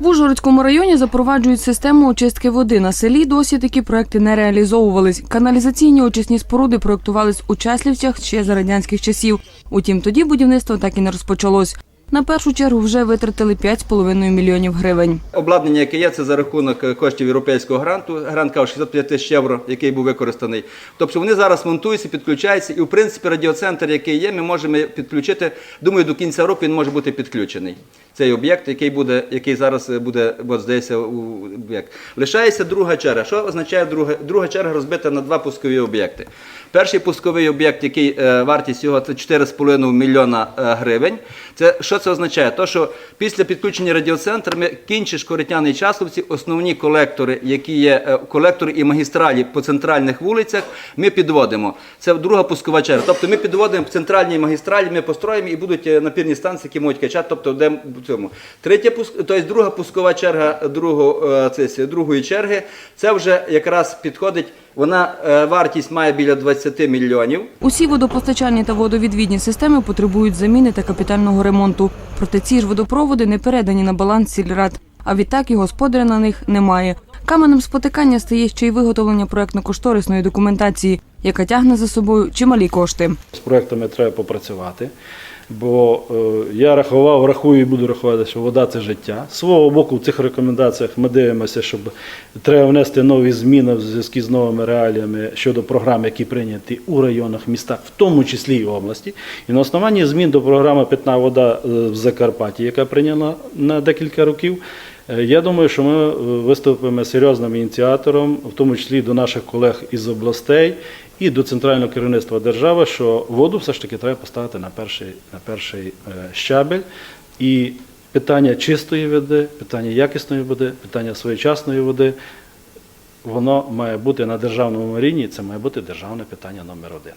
В Ужгородському районі запроваджують систему очистки води. На селі досі такі проекти не реалізовувались. Каналізаційні очисні споруди проектувались у Чеслівцях ще за радянських часів. Утім, тоді будівництво так і не розпочалось. На першу чергу вже витратили 5,5 мільйонів гривень. Обладнання, яке є, це за рахунок е, коштів європейського гранту. Грант кав 65 тисяч євро, який був використаний. Тобто вони зараз монтуються, підключаються, і в принципі радіоцентр, який є, ми можемо підключити. Думаю, до кінця року він може бути підключений. Цей об'єкт, який буде, який зараз е, буде, от здається, у об'єкт. Лишається друга черга. Що означає друга? Друга черга розбита на два пускові об'єкти. Перший пусковий об'єкт, який е, вартість його це 4,5 мільйона гривень. Це що це означає? То, що після підключення радіоцентру ми кінчиш Коротяний Часловці, основні колектори, які є е, колектори і магістралі по центральних вулицях, ми підводимо. Це друга пускова черга. Тобто ми підводимо центральні магістралі, ми построїмо і будуть е, напірні станції, які можуть качати, тобто де в цьому. Третя тобто друга пускова черга другого, е, це, другої черги, це вже якраз підходить. Вона е, вартість має біля 20 мільйонів. Усі водопостачальні та водовідвідні системи потребують заміни та капітального ремонту. Проте ці ж водопроводи не передані на баланс сільрад, а відтак і господаря на них немає. Каменем спотикання стає ще й виготовлення проектно-кошторисної документації, яка тягне за собою чималі кошти. З проектами треба попрацювати. Бо е, я рахував, рахую і буду рахувати, що вода це життя. З свого боку, в цих рекомендаціях ми дивимося, щоб треба внести нові зміни в зв'язку з новими реаліями щодо програм, які прийняті у районах, містах, в тому числі і області. І на основанні змін до програми Питна вода е, в Закарпатті, яка прийняла на декілька років. Е, Я думаю, що ми е, виступимо серйозним ініціатором, в тому числі до наших колег із областей і до центрального керівництва держави, що воду все ж таки треба поставити на перший, на перший е, щабель. І питання чистої води, питання якісної води, питання своєчасної води, воно має бути на державному рівні, це має бути державне питання номер один.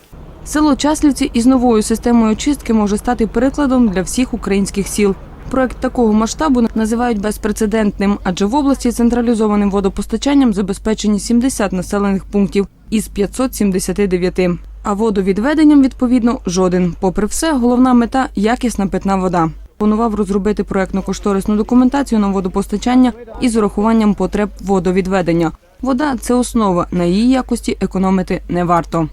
Село Часлівці із новою системою очистки може стати прикладом для всіх українських сіл. Проект такого масштабу називають безпрецедентним, адже в області централізованим водопостачанням забезпечені 70 населених пунктів із 579. А водовідведенням, відповідно, жоден. Попри все, головна мета якісна питна вода. Планував розробити проектно-кошторисну документацію на водопостачання із урахуванням потреб водовідведення. Вода це основа. На її якості економити не варто.